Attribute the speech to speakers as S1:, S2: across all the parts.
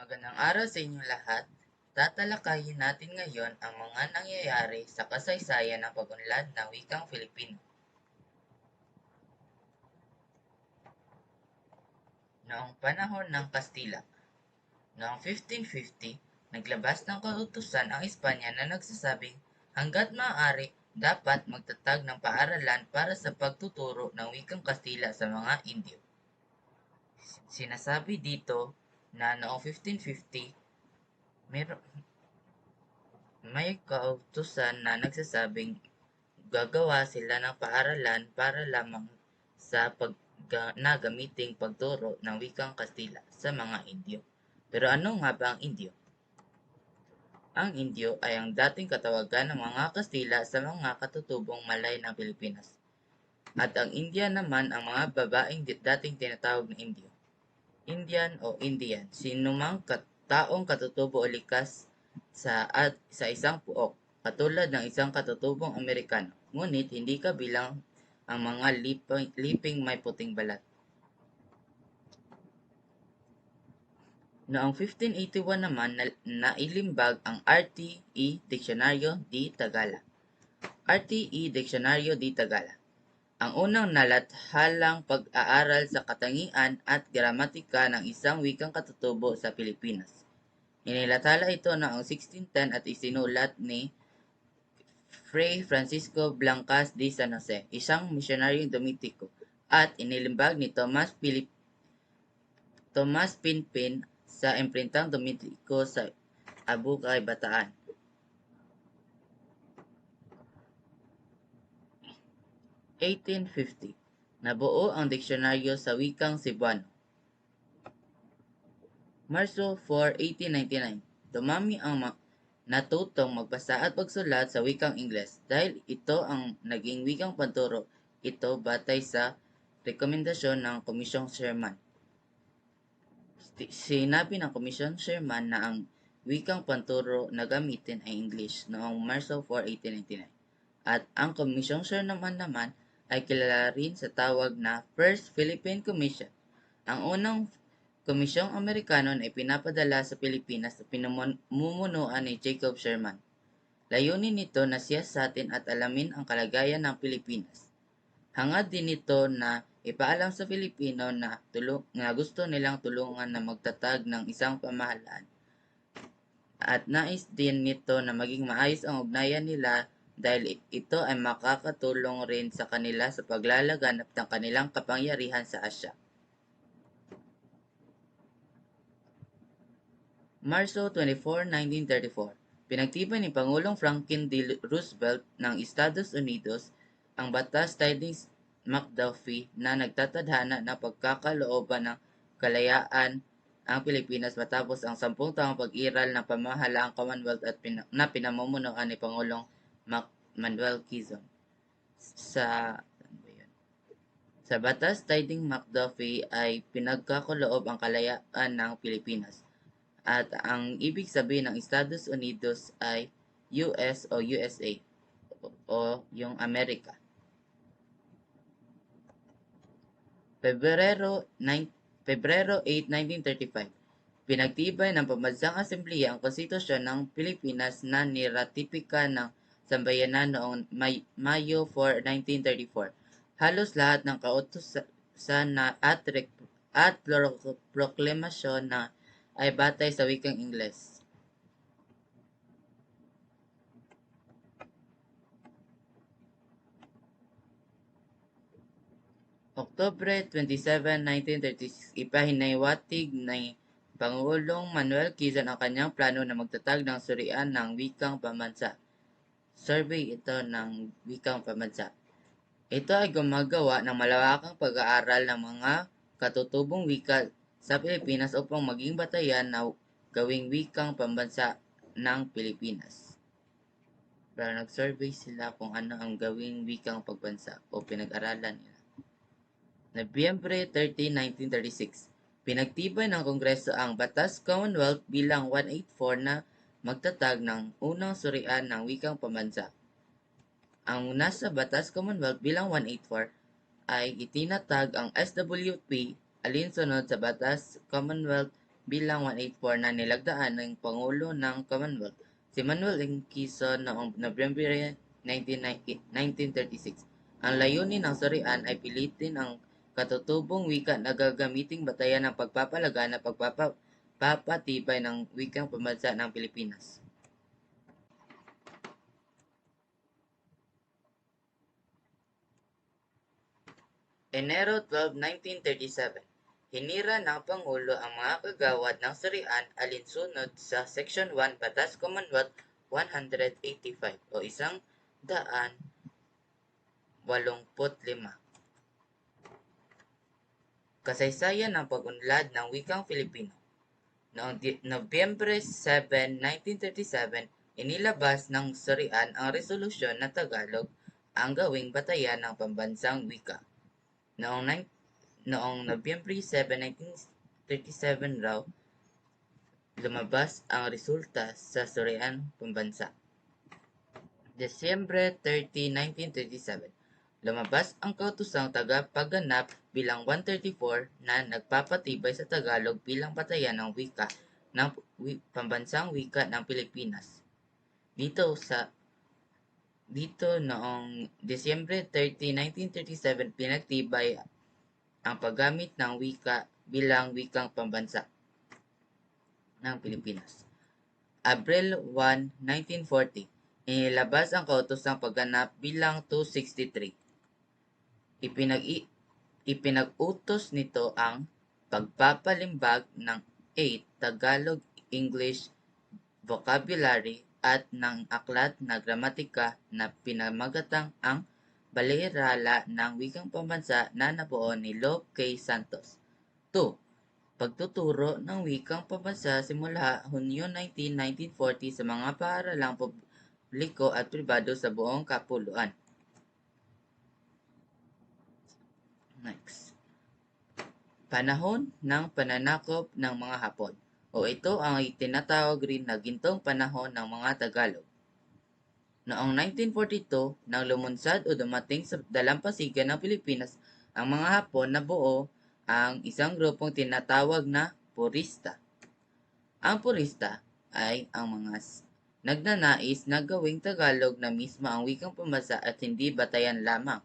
S1: Magandang araw sa inyong lahat. Tatalakayin natin ngayon ang mga nangyayari sa kasaysayan ng pag-unlad ng wikang Filipino. Noong panahon ng Kastila, noong 1550, naglabas ng kautusan ang Espanya na nagsasabing hanggat maaari dapat magtatag ng paaralan para sa pagtuturo ng wikang Kastila sa mga Indio. Sinasabi dito na noong 1550, meron, may kautusan na nagsasabing gagawa sila ng paaralan para lamang sa pag na gamiting pagturo ng wikang Kastila sa mga Indio. Pero ano nga ba ang Indio? Ang Indio ay ang dating katawagan ng mga Kastila sa mga katutubong Malay ng Pilipinas. At ang India naman ang mga babaeng dating tinatawag na Indio. Indian o Indian, sinumang kat taong katutubo o likas sa at sa isang puok, katulad ng isang katutubong Amerikano, ngunit hindi kabilang ang mga liping, liping may puting balat. Noong 1581 naman, na, nailimbag ang RTE Diccionario di Tagala. RTE Diccionario di Tagala. Ang unang nalathalang pag-aaral sa katangian at gramatika ng isang wikang katutubo sa Pilipinas. Inilathala ito noong 1610 at isinulat ni Fray Francisco Blancas de San Jose, isang misyonaryong Domitiko, at inilimbag ni Thomas Philip Thomas Pinpin sa imprintang Domitiko sa Abukay, Bataan. (1850) Nabuo ang diksyonaryo sa wikang Cebuano. Marso 4, 1899 Dumami ang natutong magbasa at magsulat sa wikang Ingles dahil ito ang naging wikang panturo ito batay sa rekomendasyon ng Komisyong Sherman. Sinabi ng Komisyong Sherman na ang wikang panturo na gamitin ay English noong Marso 4, 1899 at ang Komisyong Sherman naman ay kilala rin sa tawag na First Philippine Commission. Ang unang komisyong Amerikano na ipinapadala sa Pilipinas sa pinamumunuan ni Jacob Sherman. Layunin nito na siyasatin at alamin ang kalagayan ng Pilipinas. Hangad din nito na ipaalam sa Pilipino na, tulong, na gusto nilang tulungan na magtatag ng isang pamahalaan. At nais din nito na maging maayos ang ugnayan nila dahil ito ay makakatulong rin sa kanila sa paglalaganap ng kanilang kapangyarihan sa Asya. Marso 24, 1934 Pinagtibay ni Pangulong Franklin D. Roosevelt ng Estados Unidos ang batas Tidings McDuffie na nagtatadhana ng pagkakalooban ng kalayaan ang Pilipinas matapos ang sampung taong pag-iral ng pamahalaang Commonwealth at pina- na pinamumunuan ni Pangulong Mac Manuel Quezon. Sa sa batas Tiding McDuffie ay pinagkakuloob ang kalayaan ng Pilipinas at ang ibig sabihin ng Estados Unidos ay US o USA o yung Amerika. Pebrero 9 Pebrero 8, 1935 Pinagtibay ng Pambansang Asembleya ang Konstitusyon ng Pilipinas na niratipika ng sambayanan noong May, Mayo 4, 1934. Halos lahat ng kautusan na at, at proklamasyon na ay batay sa wikang Ingles. Oktubre 27, 1936, ipahinaywatig ni Pangulong Manuel Quezon ang kanyang plano na magtatag ng surian ng wikang pambansa. Survey ito ng wikang pambansa. Ito ay gumagawa ng malawakang pag-aaral ng mga katutubong wika sa Pilipinas upang maging batayan na gawing wikang pambansa ng Pilipinas. Pero nag-survey sila kung ano ang gawing wikang pagbansa o pinag-aralan nila. Nobyembre 30, 1936, pinagtibay ng Kongreso ang Batas Commonwealth bilang 184 na magtatag ng unang surian ng wikang pambansa. Ang nasa Batas Commonwealth bilang 184 ay itinatag ang SWP alinsunod sa Batas Commonwealth bilang 184 na nilagdaan ng Pangulo ng Commonwealth, si Manuel. Quezon noong Nobyembre 1936. Ang layunin ng surian ay pilitin ang katutubong wika na gagamiting batayan ng pagpapalaga na pagpapatibay ng wikang pambansa ng Pilipinas. Enero 12, 1937 Hinira ng Pangulo ang mga kagawad ng surian alinsunod sa Section 1 Batas Commonwealth 185 o isang daan 85. Kasaysayan ng pag-unlad ng wikang Filipino. Noong Nobyembre 7, 1937, inilabas ng surian ang resolusyon na Tagalog ang gawing batayan ng pambansang wika. Noong, noong Nobyembre 7, 1937 raw, lumabas ang resulta sa surian pambansa. Desyembre 30, 1937, lumabas ang kautusang tagapagganap bilang 134 na nagpapatibay sa Tagalog bilang batayan ng wika ng pambansang wika ng Pilipinas. Dito sa dito noong Desyembre 30, 1937 pinagtibay ang paggamit ng wika bilang wikang pambansa ng Pilipinas. Abril 1, 1940 inilabas ang kautosang pagganap bilang 263. Ipinag ipinag-utos nito ang pagpapalimbag ng 8 Tagalog English vocabulary at ng aklat na gramatika na pinamagatang ang Balirala ng Wikang Pambansa na nabuo ni Lope K. Santos. 2. Pagtuturo ng Wikang Pambansa simula Hunyo 19, 1940 sa mga paaralang publiko at pribado sa buong kapuluan. Next. Panahon ng pananakop ng mga Hapon o ito ang itinatawag rin na gintong panahon ng mga Tagalog. Noong 1942, nang lumunsad o dumating sa dalampasigan ng Pilipinas ang mga Hapon na buo ang isang grupong tinatawag na purista. Ang purista ay ang mga nagnanais na gawing Tagalog na mismo ang wikang pambansa at hindi batayan lamang.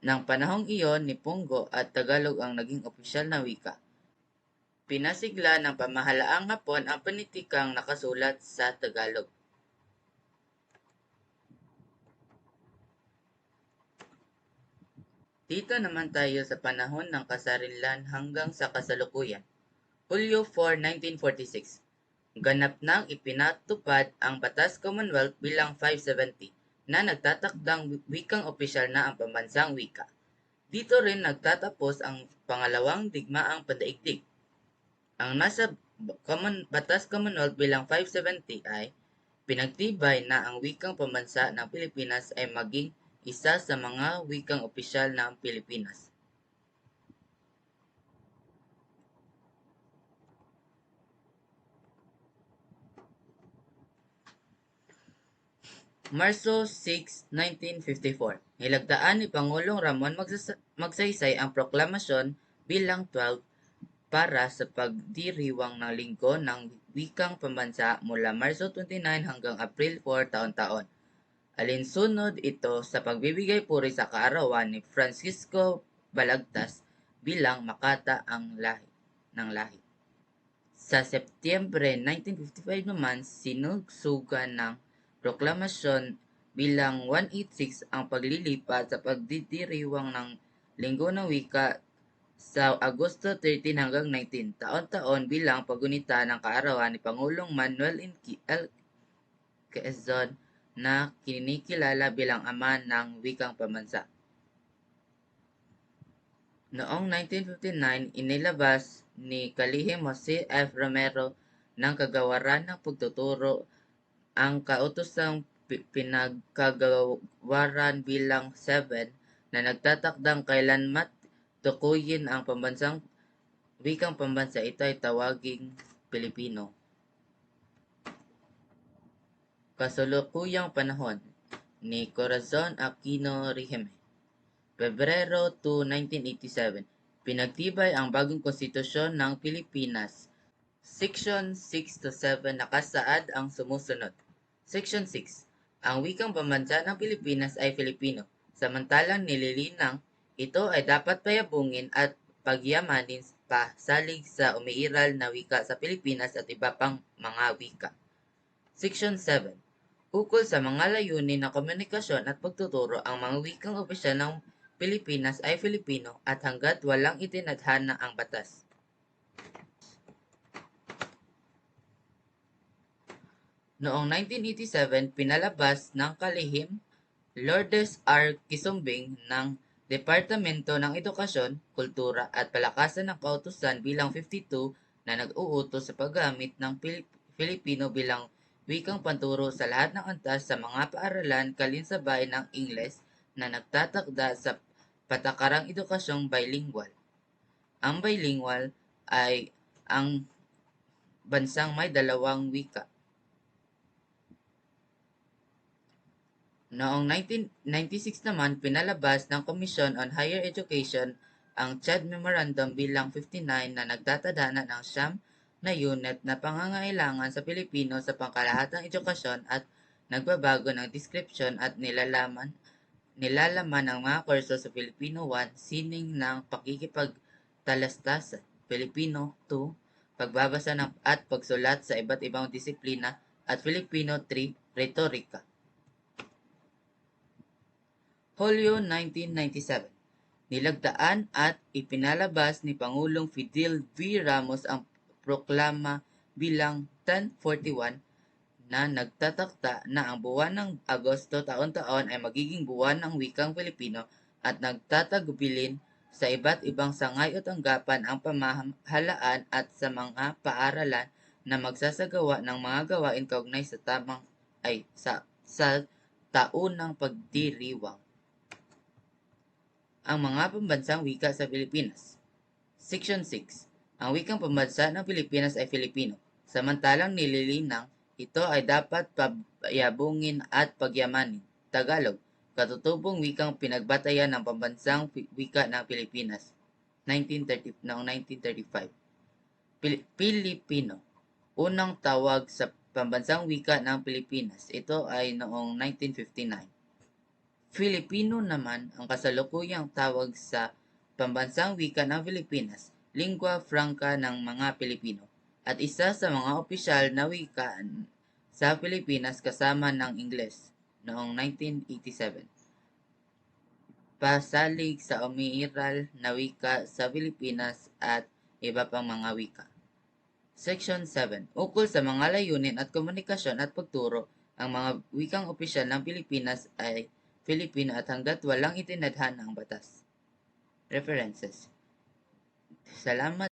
S1: Nang panahong iyon ni Pongo at Tagalog ang naging opisyal na wika. Pinasigla ng pamahalaang Hapon ang panitikang nakasulat sa Tagalog. Dito naman tayo sa panahon ng kasarinlan hanggang sa kasalukuyan. Hulyo 4, 1946. Ganap nang ipinatupad ang Batas Commonwealth bilang 570 na nagtatakdang wikang opisyal na ang pambansang wika. Dito rin nagtatapos ang pangalawang digmaang pandaigdig. Ang nasa Common, Batas Commonwealth bilang 570 ay pinagtibay na ang wikang pambansa ng Pilipinas ay maging isa sa mga wikang opisyal ng Pilipinas. Marso 6, 1954, nilagdaan ni Pangulong Ramon Magsaysay ang proklamasyon bilang 12 para sa pagdiriwang ng linggo ng wikang pambansa mula Marso 29 hanggang April 4 taon-taon. Alinsunod ito sa pagbibigay puri sa kaarawan ni Francisco Balagtas bilang makata ang lahi ng lahi. Sa Setyembre 1955 naman, sinugsugan ng proklamasyon bilang 186 ang paglilipat sa pagdidiriwang ng Linggo ng Wika sa Agosto 13 hanggang 19, taon-taon bilang pagunita ng kaarawan ni Pangulong Manuel. L. Quezon na kinikilala bilang ama ng wikang pambansa. Noong 1959, inilabas ni Kalihim Jose F. Romero ng kagawaran ng pagtuturo ang kautosang pi- pinagkagawaran bilang 7 na nagtatakdang kailanmat tukuyin ang pambansang wikang pambansa ito ay tawaging Pilipino. Kasalukuyang panahon ni Corazon Aquino Rehime Pebrero 2, 1987 Pinagtibay ang bagong konstitusyon ng Pilipinas. Section 6 to 7 nakasaad ang sumusunod. Section 6. Ang wikang pambansa ng Pilipinas ay Filipino. Samantalang nililinang ito ay dapat payabungin at pagyamanin pa salig sa umiiral na wika sa Pilipinas at iba pang mga wika. Section 7. Ukol sa mga layunin ng komunikasyon at pagtuturo, ang mga wikang opisyal ng Pilipinas ay Filipino at hanggat walang itinadhana ang batas. Noong 1987, pinalabas ng kalihim Lourdes R. Kisumbing ng Departamento ng Edukasyon, Kultura at Palakasan ng Kautusan bilang 52 na nag-uutos sa paggamit ng Filipino bilang wikang panturo sa lahat ng antas sa mga paaralan kalinsabay ng Ingles na nagtatakda sa patakarang edukasyong bilingual. Ang bilingual ay ang bansang may dalawang wika. Noong 1996 naman, pinalabas ng Commission on Higher Education ang CHED Memorandum bilang 59 na nagtatadhana ng siyam na unit na pangangailangan sa Pilipino sa pangkalahatang edukasyon at nagbabago ng description at nilalaman nilalaman ang mga kurso sa Filipino 1, sining ng pakikipagtalastasan, Filipino 2, pagbabasa ng at pagsulat sa iba't ibang disiplina, at Filipino 3, retorika. Hulyo 1997 Nilagdaan at ipinalabas ni Pangulong Fidel V. Ramos ang proklama bilang 1041 na nagtatakda na ang buwan ng Agosto taon-taon ay magiging buwan ng wikang Pilipino at nagtatagubilin sa iba't ibang sangay o tanggapan ang pamahalaan at sa mga paaralan na magsasagawa ng mga gawain kaugnay sa tamang ay sa sa taunang pagdiriwang. Ang mga pambansang wika sa Pilipinas. Section 6. Ang wikang pambansa ng Pilipinas ay Filipino. Samantalang nililinang ito ay dapat payabungin at pagyamanin. Tagalog, katutubong wikang pinagbatayan ng pambansang wika ng Pilipinas. 1930, noong 1935. Pil- Pilipino, unang tawag sa pambansang wika ng Pilipinas. Ito ay noong 1959. Filipino naman ang kasalukuyang tawag sa pambansang wika ng Pilipinas, lingua franca ng mga Pilipino, at isa sa mga opisyal na wika sa Pilipinas kasama ng Ingles noong 1987. Pasalig sa umiiral na wika sa Pilipinas at iba pang mga wika. Section 7. Ukol sa mga layunin at komunikasyon at pagturo, ang mga wikang opisyal ng Pilipinas ay Filipino at hanggat walang itinadhana ang batas. References. Salamat